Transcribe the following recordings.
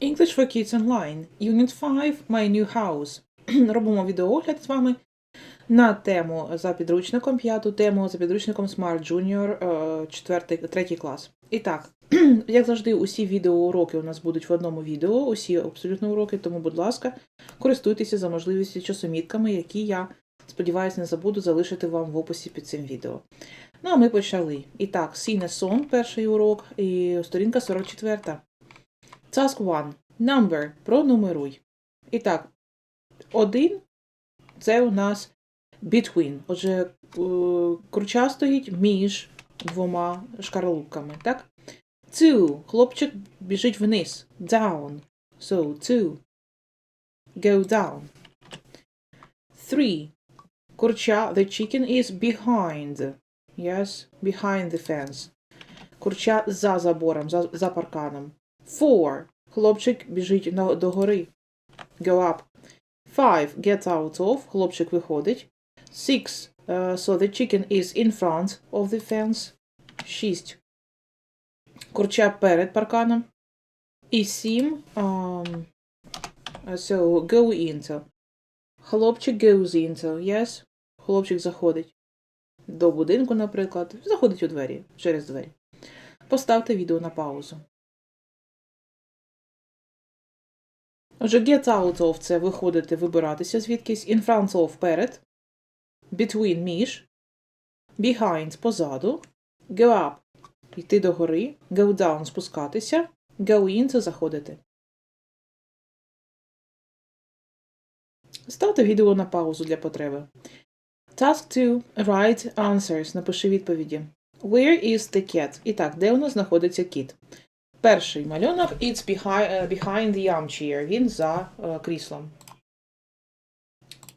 English for Kids Online. Unit 5 My New House. Робимо відеоогляд з вами на тему за підручником, п'яту тему за підручником Smart Junior, 4, 3 клас. І так, як завжди, усі відеоуроки у нас будуть в одному відео, усі абсолютно уроки, тому, будь ласка, користуйтеся за можливістю часомітками, які я, сподіваюся, не забуду залишити вам в описі під цим відео. Ну, а ми почали. І так, a Song, перший урок, і сторінка 44. Task 1. Number. Пронумеруй. І так, один це у нас between. Отже, е, курча стоїть між двома шкарлупками, так? Two. Хлопчик біжить вниз. Down. So, two. Go down. Three. Курча, the chicken is behind. Yes, behind the fence. Курча за забором, за, за парканом. Four. Хлопчик біжить до гори. Go up. Five. Get out of. Хлопчик виходить. Six. Uh, so the chicken is in front of the fence. Шість. Курча перед парканом. І сім. Um, so, go into. Хлопчик goes into. Yes. Хлопчик заходить до будинку, наприклад. Заходить у двері, через двері. Поставте відео на паузу. Отже, get out of це виходити, вибиратися звідкись. In front of перед. Between між. Behind позаду. Go up йти до гори. Go down спускатися. Go in це заходити. Ставте відео на паузу для потреби. Task 2. Write answers. Напиши відповіді. Where is the cat? І так, де у нас знаходиться кіт? Перший малюнок It's behind, uh, the armchair. Він за uh, кріслом.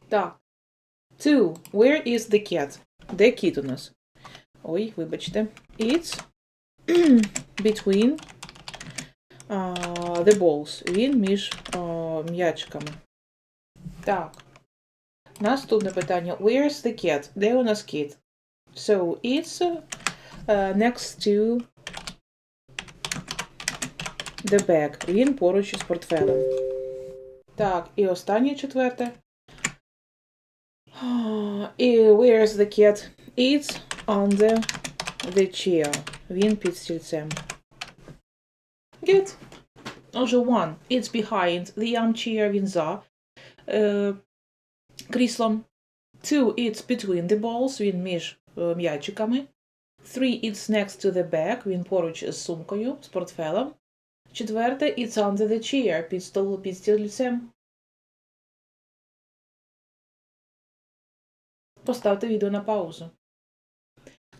Так. Two. Where is the cat? Де кіт у нас? Ой, вибачте. It's between uh, the balls. Він між uh, м'ячиками. Так. Наступне питання. Where's the cat? Де у нас кіт? So, it's uh, next to the bag. Він поруч із портфелем. Так, і останнє четверте. І where's the cat? It's under the chair. Він під стільцем. Good. Отже, one. It's behind the armchair. Він за е, кріслом. Two. It's between the balls. Він між е, м'ячиками. Three. It's next to the bag. Він поруч з сумкою, з портфелем. Четверте. It's under the chair. Під столу, під стільцем. Поставте відео на паузу.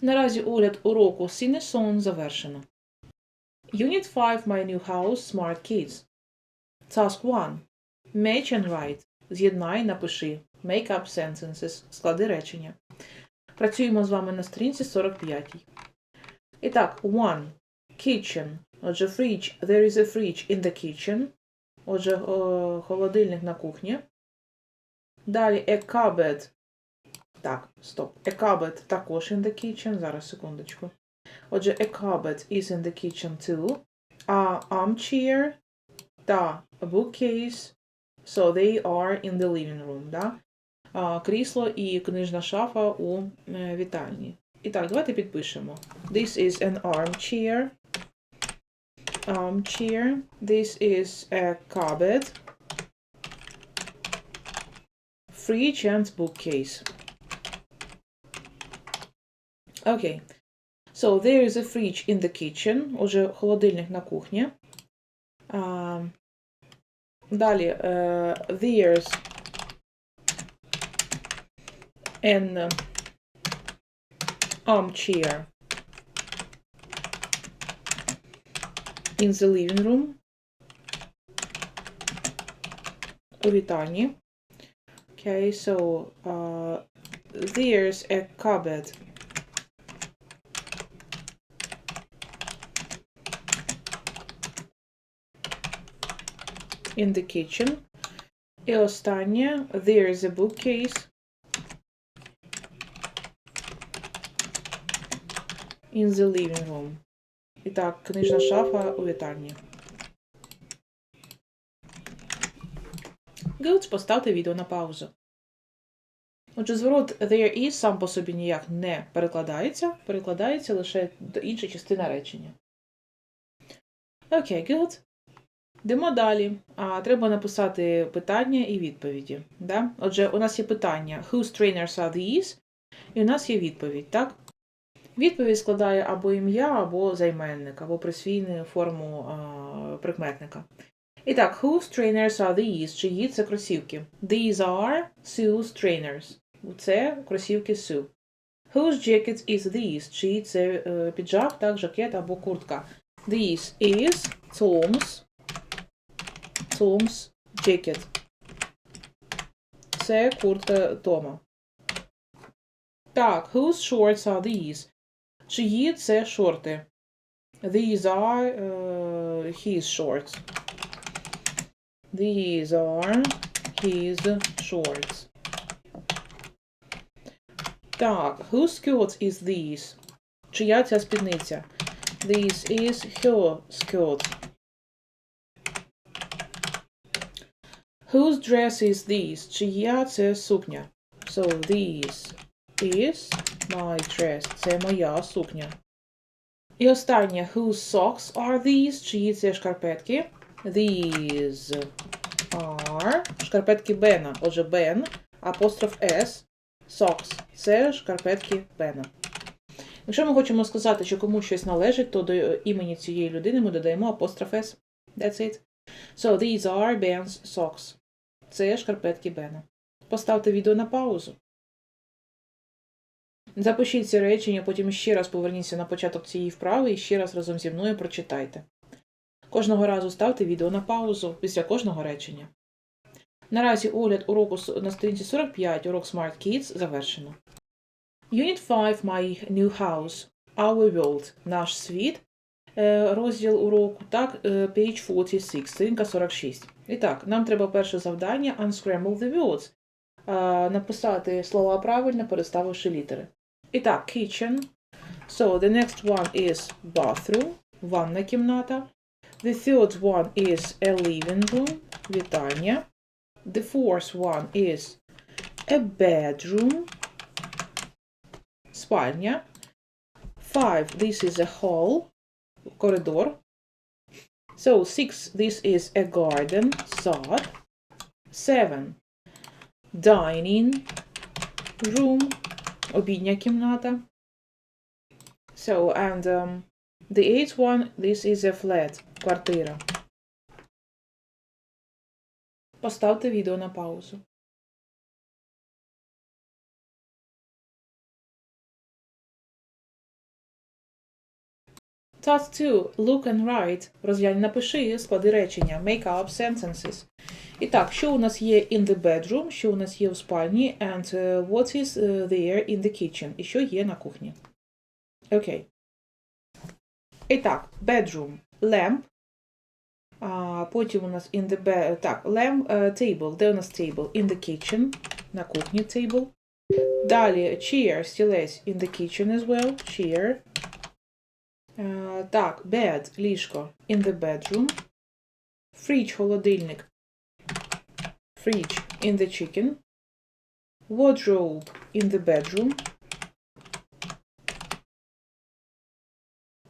Наразі огляд уроку Song завершено. Unit 5 My New House Smart Kids. Task 1. Match and write. З'єднай, напиши. Make up sentences. Склади речення. Працюємо з вами на сторінці 45. І так, 1. Kitchen. Отже, fridge. There is a fridge in the kitchen. Отже, холодильник на кухні. Далі a cupboard. Так, стоп. A cupboard також in the kitchen. Зараз, секундочку. Отже, a cupboard is in the kitchen too. А armchair та bookcase, so they are in the living room, да? А, крісло і книжна шафа у е, вітальні. І так, давайте підпишемо. This is an armchair. Armchair. This is a cupboard. Fridge and bookcase. Okay. So there is a fridge in the kitchen. Отже, холодильник на кухні. А, далі. Uh, there's an armchair in the living room. У вітальні. Okay, so uh, there's a cupboard in the kitchen. І останнє there is a bookcase in the living room. І так, книжна шафа у вітальні. Good, поставте відео на паузу. Отже, зворот there is сам по собі ніяк не перекладається, перекладається лише до інша частина речення. Окей, good. Йдемо далі. А, треба написати питання і відповіді. Да? Отже, у нас є питання Whose trainers are these? І у нас є відповідь, так? Відповідь складає або ім'я, або займенник, або присвійну форму а, прикметника. І так, whose trainers are these? Чиї це кросівки? These are Sue's trainers. Це кросівки Sue. Whose jacket is these? Чиї це е, піджак, так, жакет або куртка. This is Tom's Tom's jacket. Це куртка Тома. Так, whose shorts are these? Чиї це шорти? These are uh, his shorts. These are his shorts. Так, whose skirt is these? Чия ця спідниця? This is her skirt. Whose dress is this? Чия це сукня? So this is my dress. Це моя сукня. І останнє. Whose socks are these? Чиї це шкарпетки? These are шкарпетки Бена. Отже, Бен, апостроф S, socks. Це шкарпетки Бена. Якщо ми хочемо сказати, що комусь щось належить, то до імені цієї людини ми додаємо апостроф S. That's it. So these are Ben's socks. Це шкарпетки Бена. Поставте відео на паузу. Запишіть ці речення, потім ще раз поверніться на початок цієї вправи і ще раз разом зі мною прочитайте. Кожного разу ставте відео на паузу після кожного речення. Наразі огляд уроку на сторінці 45 урок Smart Kids завершено. Unit 5 My New House Our World Наш світ. Е, Розділ уроку. Так, е, page 46, сторінка 46. І так, нам треба перше завдання Unscramble the words. Е, Написати слова правильно, переставивши літери. І так, kitchen. So, the next one is bathroom. Ванна кімната. The third one is a living room. Вітальня. The fourth one is a bedroom. Спальня. Five, this is a hall. Коридор. So, six, this is a garden. Сад. Seven, dining room. Обідня кімната. So, and um, the eighth one, this is a flat. Квартира. Поставте відео на паузу. Task 2. Look and write. Розглянь, напиши, склади речення. Make up sentences. І так, що у нас є in the bedroom, що у нас є в спальні, and uh, what is uh, there in the kitchen, і що є на кухні. Окей. І так, bedroom, lamp. А, потім у нас in the bed, так, lamp, uh, table, де у нас table? In the kitchen, на кухні table. Далі chair, стілець, in the kitchen as well, chair. Uh, так, bed, ліжко, in the bedroom. Fridge, холодильник. Fridge, in the chicken. Wardrobe, in the bedroom.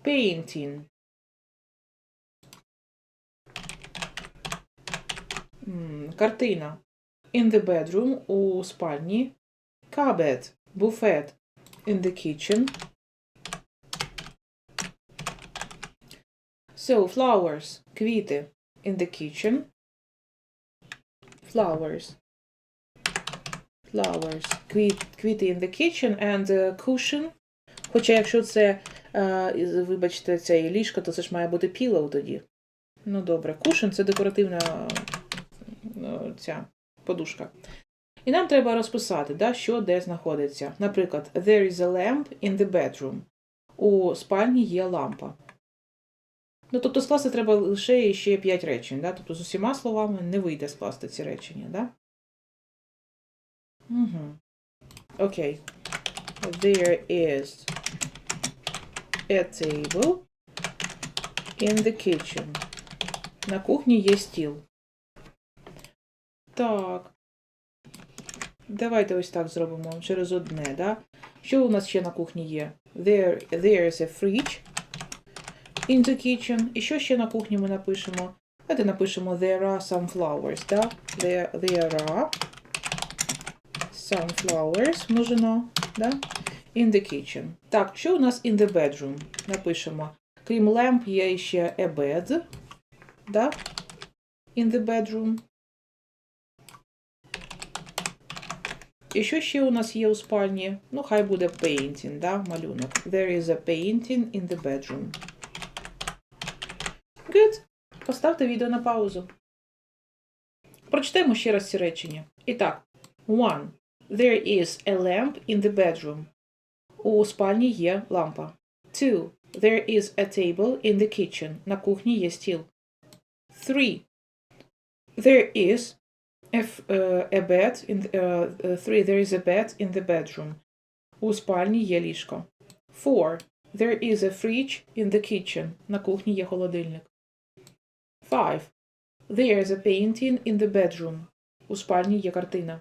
Painting. М, Картина. In the bedroom у спальні. Cupboard. Буфет. In the kitchen. So, flowers. Квіти. In the kitchen. Flowers. Flowers. Квіт, квіти in the kitchen and uh, cushion. Хоча якщо це, е, вибачте, це є ліжко, то це ж має бути pillow тоді. Ну добре, cushion – це декоративна е, ця подушка. І нам треба розписати, да, що де знаходиться. Наприклад, there is a lamp in the bedroom. У спальні є лампа. Ну, тобто скласти треба лише ще 5 речень, да? тобто з усіма словами не вийде скласти ці речення, да? Угу. Окей. There is a table in the kitchen. На кухні є стіл. Так. Давайте ось так зробимо через одне, да? Що у нас ще на кухні є? There, there is a fridge in the kitchen. І що ще на кухні ми напишемо? Давайте напишемо there are some flowers, да? There, there are some flowers, множено, да? In the kitchen. Так, що у нас in the bedroom? Напишемо. Крім lamp є ще a bed, да? In the bedroom. І що ще у нас є у спальні? Ну, хай буде painting, да, малюнок. There is a painting in the bedroom. Good. Поставте відео на паузу. Прочитаємо ще раз ці речення. І так. One. There is a lamp in the bedroom. У спальні є лампа. Two. There is a table in the kitchen. На кухні є стіл. Three. There is a, uh, a bed in the, uh, uh, three. There is a bed in the bedroom. У спальні є ліжко. Four. There is a fridge in the kitchen. На кухні є холодильник. Five. There is a painting in the bedroom. У спальні є картина.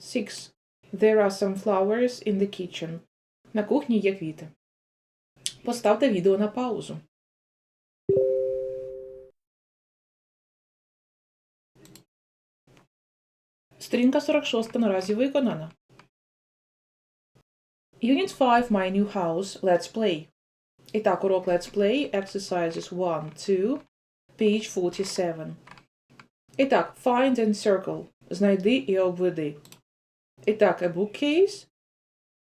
Six. There are some flowers in the kitchen. На кухні є квіти. Поставте відео на паузу. Сторінка 46 наразі виконана. Unit 5 My New House Let's Play. І так, урок Let's Play Exercises 1, 2, page 47. І find and circle. Знайди і обведи. І a bookcase.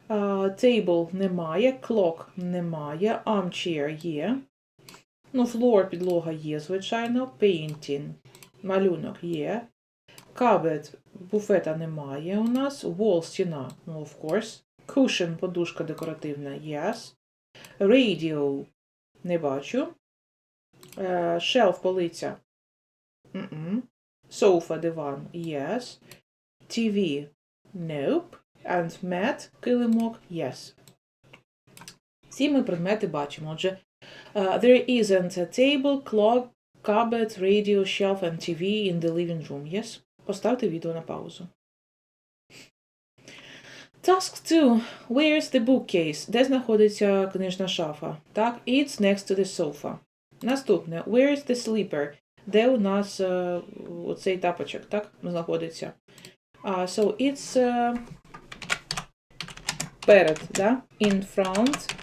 Uh, table немає, clock немає, armchair є. Ну, floor, підлога є, звичайно. Painting. Малюнок є. Cupboard, буфета немає у нас. Wall, стіна, ну, of course. Cushion, подушка декоративна, yes. Radio, не бачу. Е, Shelf, полиця. Mm-mm. Sofa, диван, yes. TV, nope. And mat, килимок, yes. Всі ми предмети бачимо. Отже, uh, there isn't a table, clock, cupboard, radio, shelf and TV in the living room, yes? Поставте відео на паузу. Task 2. Where's the bookcase? Де знаходиться книжна шафа? Так, it's next to the sofa. Наступне. Where's the slipper? Де у нас е, оцей тапочок, так, знаходиться? А, so it's е, перед, да? In front.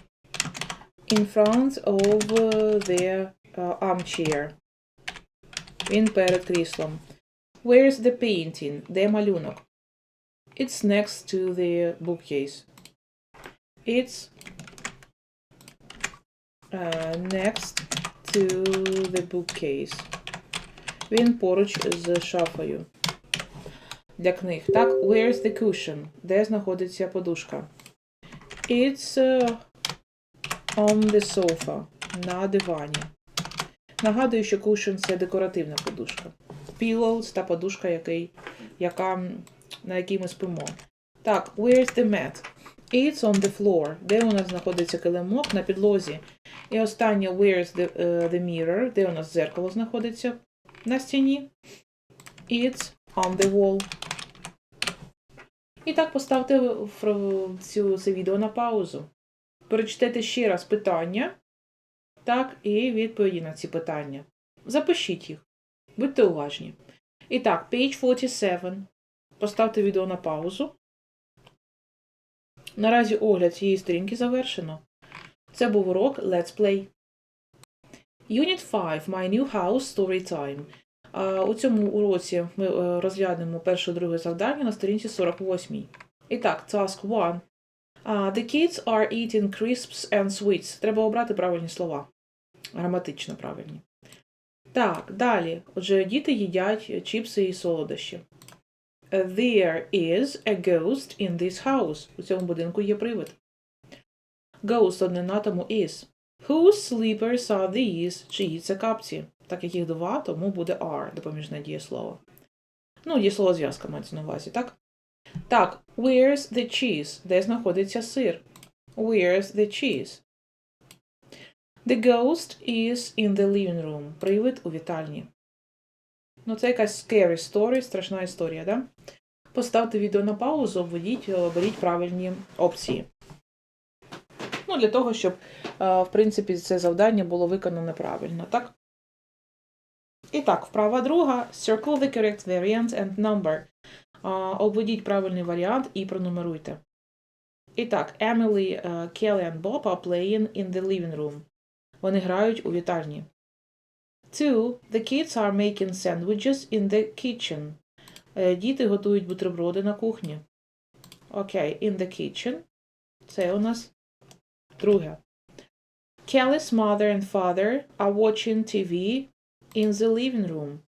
In front of the uh, armchair. Він перед кріслом. Where's the painting? Де малюнок? It's next to the bookcase. It's uh, next to the bookcase. Він поруч з шафою. Для книг. Так, where's the cushion? Де знаходиться подушка? It's uh, on the sofa. На дивані. Нагадую, що cushion – це декоративна подушка. Pillows – та подушка, який, яка, на якій ми спимо. Так, where's the mat? It's on the floor. Де у нас знаходиться килимок на підлозі. І останнє where's the, е, the mirror? Де у нас дзеркало знаходиться на стіні. It's on the wall. І так поставте цю, це відео на паузу. Перечитайте ще раз питання. Так, і відповіді на ці питання. Запишіть їх. Будьте уважні. І так, page 47. Поставте відео на паузу. Наразі огляд цієї сторінки завершено. Це був урок Let's Play. Unit 5. My New House Story Time. У цьому уроці ми е, розглянемо перше друге завдання на сторінці 48. І так, task 1. Uh, the kids are eating crisps and sweets. Треба обрати правильні слова. Граматично правильні. Так, далі. Отже, діти їдять чіпси і солодощі. There is a ghost in this house. У цьому будинку є привид. Ghost однина тому is. Whose sleepers are these? Чиї це капці? Так як їх два, тому буде are, допоміжне дієслово. Ну, дієслово зв'язка мається на увазі, так? Так, where's the cheese? Де знаходиться сир? Where's the cheese? The ghost is in the living room. Привид у вітальні. Ну, це якась scary story, страшна історія, да? Поставте відео на паузу, введіть, е, оберіть правильні опції. Ну, для того, щоб, е, в принципі, це завдання було виконане правильно, так? І так, вправа друга. Circle the correct variant and number. Обведіть правильний варіант і пронумеруйте. І так, Emily, е, Kelly and Bob are playing in the living room. Вони грають у вітальні. Two, the kids are making sandwiches in the kitchen. Е, Діти готують бутерброди на кухні. Окей, in the kitchen. Це у нас друге. Kelly's mother and father are watching TV in the living room.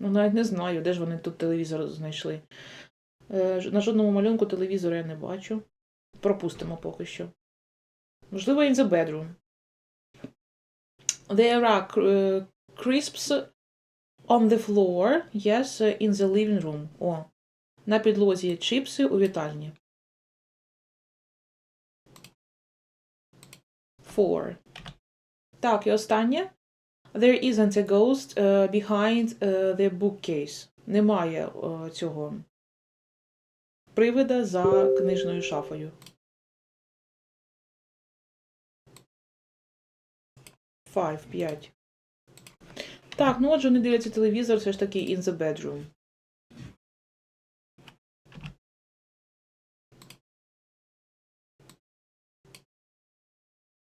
Ну, навіть не знаю, де ж вони тут телевізор знайшли. Е, На жодному малюнку телевізора я не бачу. Пропустимо поки що. Можливо, in the bedroom. There are е, crisps on the floor. Yes, in the living room. О. На підлозі чипси у вітальні. Four. Так, і останнє. There isn't a ghost е, behind е, the bookcase. Немає е, цього привида за книжною шафою. Five, п'ять. Так, ну отже, вони дивляться телевізор, все ж таки in the bedroom.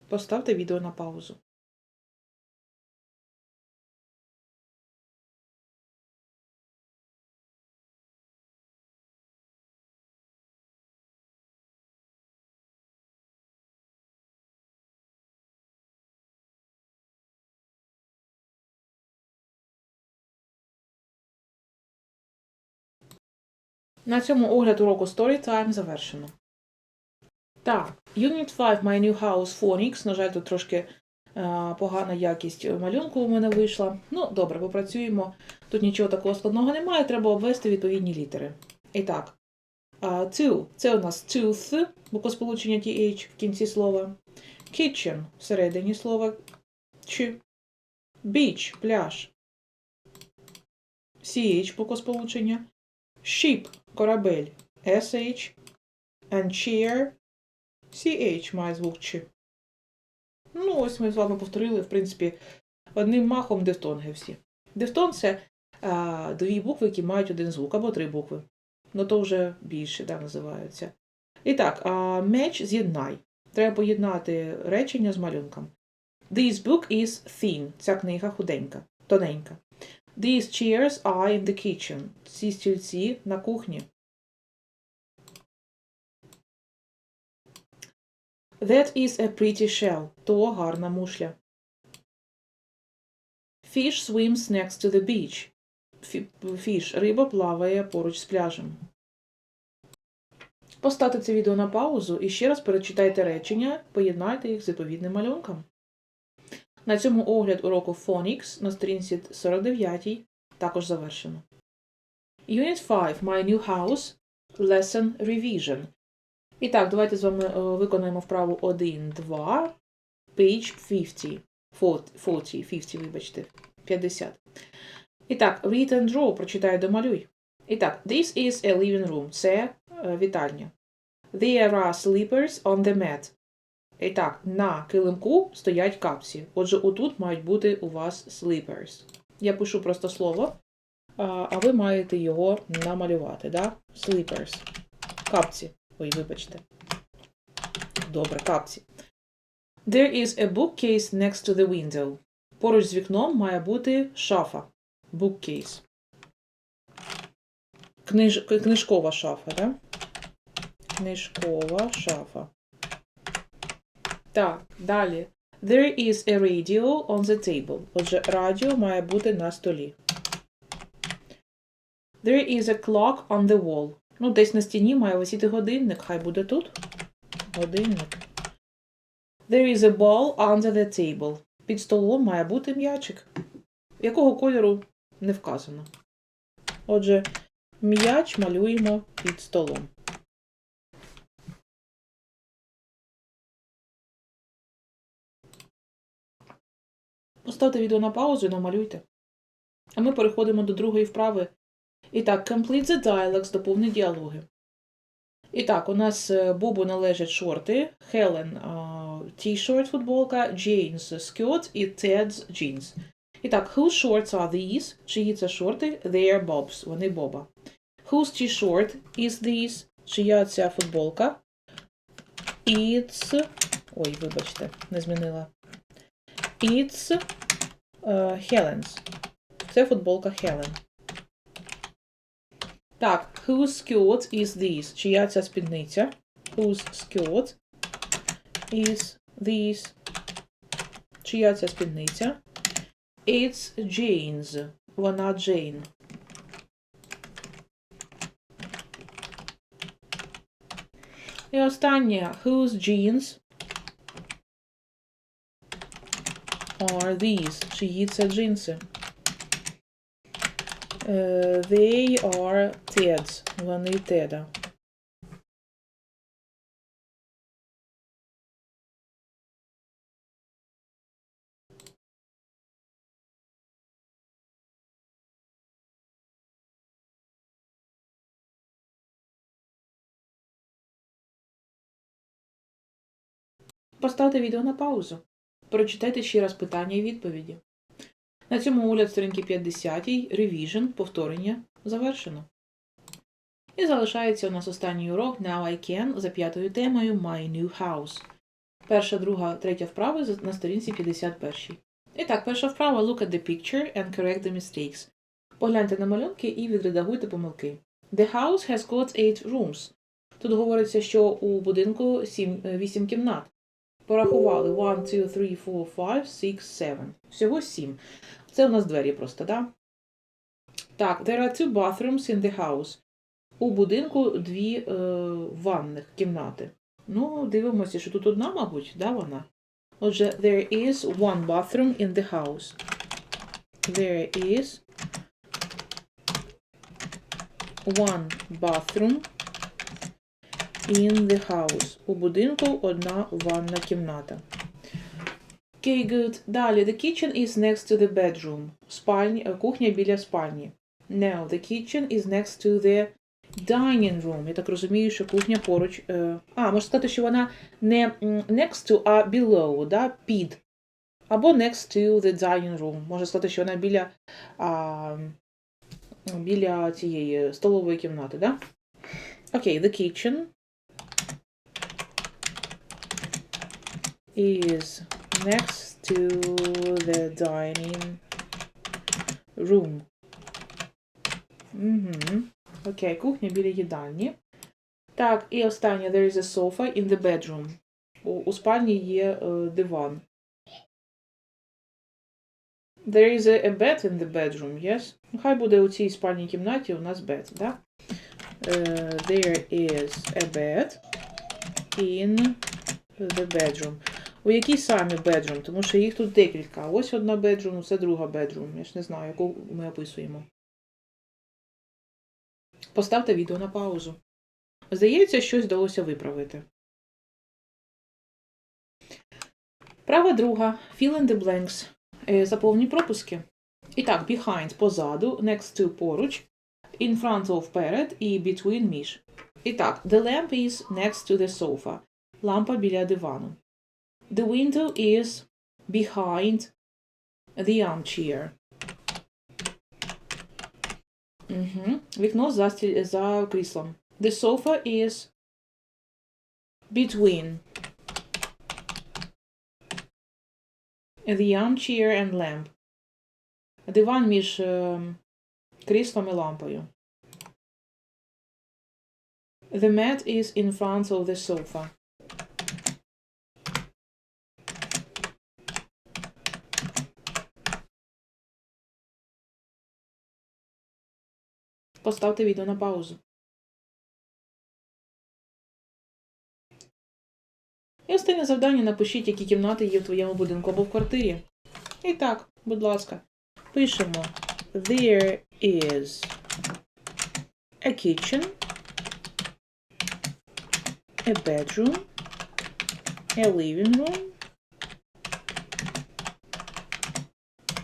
Поставте відео на паузу. На цьому огляд уроку Storytime завершено. Так, Unit 5 My New House Phonics. На жаль, тут трошки е, погана якість малюнку у мене вийшла. Ну, добре, попрацюємо. Тут нічого такого складного немає, треба обвести відповідні літери. І так, а, two – це у нас tooth, буквосполучення TH в кінці слова. Kitchen всередині слова Ч. Beach – пляж. CH буквосполучення. Ship – корабель. SH. And chair – CH має звук Ч. Ну, ось ми з вами повторили, в принципі, одним махом дифтонги всі. Дифтон це а, дві букви, які мають один звук, або три букви. Ну, то вже більше да, називаються. І так, а, меч з'єднай. Треба поєднати речення з малюнком. This book is thin. Ця книга худенька, тоненька. These chairs are in the kitchen. Ці стільці на кухні. That is a pretty shell. То гарна мушля. Fish swims next to the beach. Fish – риба плаває поруч з пляжем. Поставте це відео на паузу і ще раз перечитайте речення, поєднайте їх з відповідним малюнком. На цьому огляд уроку Phonics на сторінці 49 також завершено. Unit 5 My New House Lesson Revision. І так, давайте з вами е, виконаємо вправу 1, 2, page 50. 40, 50, вибачте, 50. І так, read and draw, прочитай домалюй. І так, this is a living room. Це е, вітальня. There are slippers on the mat. І так, на килимку стоять капці. Отже, отут мають бути у вас slippers. Я пишу просто слово, а ви маєте його намалювати, да? Slippers. Капці. Ой, вибачте. Добре, капці. There is a bookcase next to the window. Поруч з вікном має бути шафа. Bookcase. Книж... Книжкова шафа, да? Книжкова шафа. Так, далі. There is a radio on the table. Отже, радіо має бути на столі. There is a clock on the wall. Ну, десь на стіні має висіти годинник. Хай буде тут. Годинник. There is a ball under the table. Під столом має бути м'ячик. Якого кольору не вказано. Отже, м'яч малюємо під столом. Поставте відео на паузу і намалюйте. А ми переходимо до другої вправи. І так, complete the dialogues, доповни діалоги. І так, у нас е, Бобу належать шорти, Хелен t-shirt футболка, Джейнс skirt і Ted's jeans. І так, whose shorts are these? Чиї це шорти? They are Bob's. Вони Боба. Whose t-shirt is this? Чия ця футболка? It's... Ой, вибачте, не змінила. It's uh, Helen's. Це футболка Helen. Так, whose skirt is this? Чия ця спідниця? Whose skirt is this? Чия ця спідниця? It's Jane's. Вона Джейн. І останнє. Whose jeans are these? Чиї це джинси? Uh, they are Ted's. Вони Теда. Поставте відео на паузу. Прочитайте ще раз питання і відповіді. На цьому огляд сторінки 50 Revision, повторення завершено. І залишається у нас останній урок Now I Can за п'ятою темою My New House. Перша, друга, третя вправи на сторінці 51. І так, перша вправа Look at the picture and correct the mistakes. Погляньте на малюнки і відредагуйте помилки. The house has got 8 rooms. Тут говориться, що у будинку 7, 8 кімнат. Порахували 1, 2, 3, 4, 5, 6, 7. Всього 7. Це у нас двері просто, да? Так, there are two bathrooms in the house. У будинку дві е, ванних кімнати. Ну, дивимося, що тут одна, мабуть, да, вона? Отже, there is one bathroom in the house. There is one bathroom in the house. У будинку одна ванна кімната. Okay, good. Далі. The kitchen is next to the bedroom. Спальня, е, кухня біля спальні. No, the kitchen is next to the dining room. Я так розумію, що кухня поруч. Е, а, можна сказати, що вона не next to, а below, да? під. Або next to the dining room. Можна сказати, що вона біля, а, біля цієї столової кімнати, да? Окей, okay, the kitchen is next to the dining room. Угу. Окей, кухня біля їдальні. Так, і останнє. There is a sofa in the bedroom. У, у спальні є е, диван. There is a, a bed in the bedroom, yes? Ну, хай буде у цій спальній кімнаті у нас bed, да? Uh, there is a bed in the bedroom. У якій саме bedroom? Тому що їх тут декілька. Ось одна bedroom, це друга bedroom. Я ж не знаю, яку ми описуємо. Поставте відео на паузу. Здається, щось вдалося виправити. Права друга. Fill in the blanks. Е, Заповні пропуски. І так, behind позаду, next to поруч, in front of перед і between між. І так, the lamp is next to the sofa. Лампа біля дивану. The window is behind the armchair. Угу. Вікно за, стіль- за кріслом. The sofa is between the armchair and lamp. Диван між ем, кріслом і лампою. The mat is in front of the sofa. Поставте відео на паузу. І останнє завдання напишіть, які кімнати є в твоєму будинку або в квартирі. І так, будь ласка, пишемо There is a kitchen, a bedroom, a living room,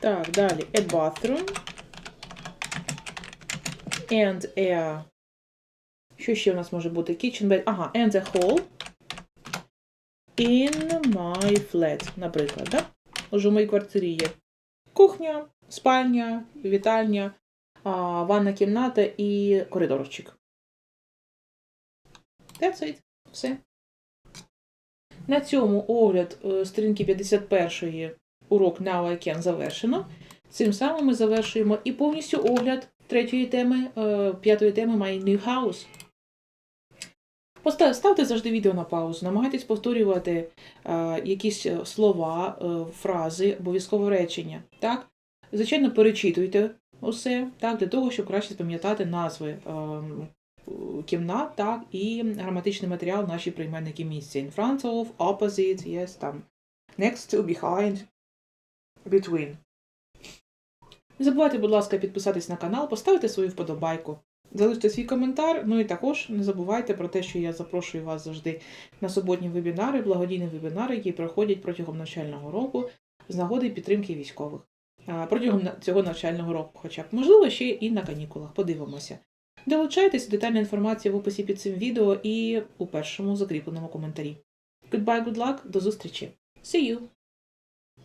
Так, далі. A bathroom. And a... Що ще у нас може бути? Kitchen. Ага, and a hall. In my flat, наприклад, да? Отже, у моїй квартирі є кухня, спальня, вітальня, ванна кімната і коридорчик. That's it. Все. На цьому огляд е, сторінки 51 урок Now I Can завершено. Цим самим ми завершуємо і повністю огляд третьої теми, е, п'ятої теми My New House. Ставте завжди відео на паузу, намагайтесь повторювати е, якісь е, слова, фрази, обов'язково речення. Так? Звичайно, перечитуйте усе, так, для того, щоб краще запам'ятати назви кімнат, так, і граматичний матеріал наші прийменники місця. In front of, opposite, yes, там, next to, behind, between. Не забувайте, будь ласка, підписатись на канал, поставити свою вподобайку. Залиште свій коментар, ну і також не забувайте про те, що я запрошую вас завжди на суботні вебінари, благодійні вебінари, які проходять протягом навчального року з нагоди підтримки військових. Протягом цього навчального року, хоча б можливо, ще і на канікулах. Подивимося. Долучайтесь, детальна інформація в описі під цим відео і у першому закріпленому коментарі. Goodbye, good luck, до зустрічі. See you!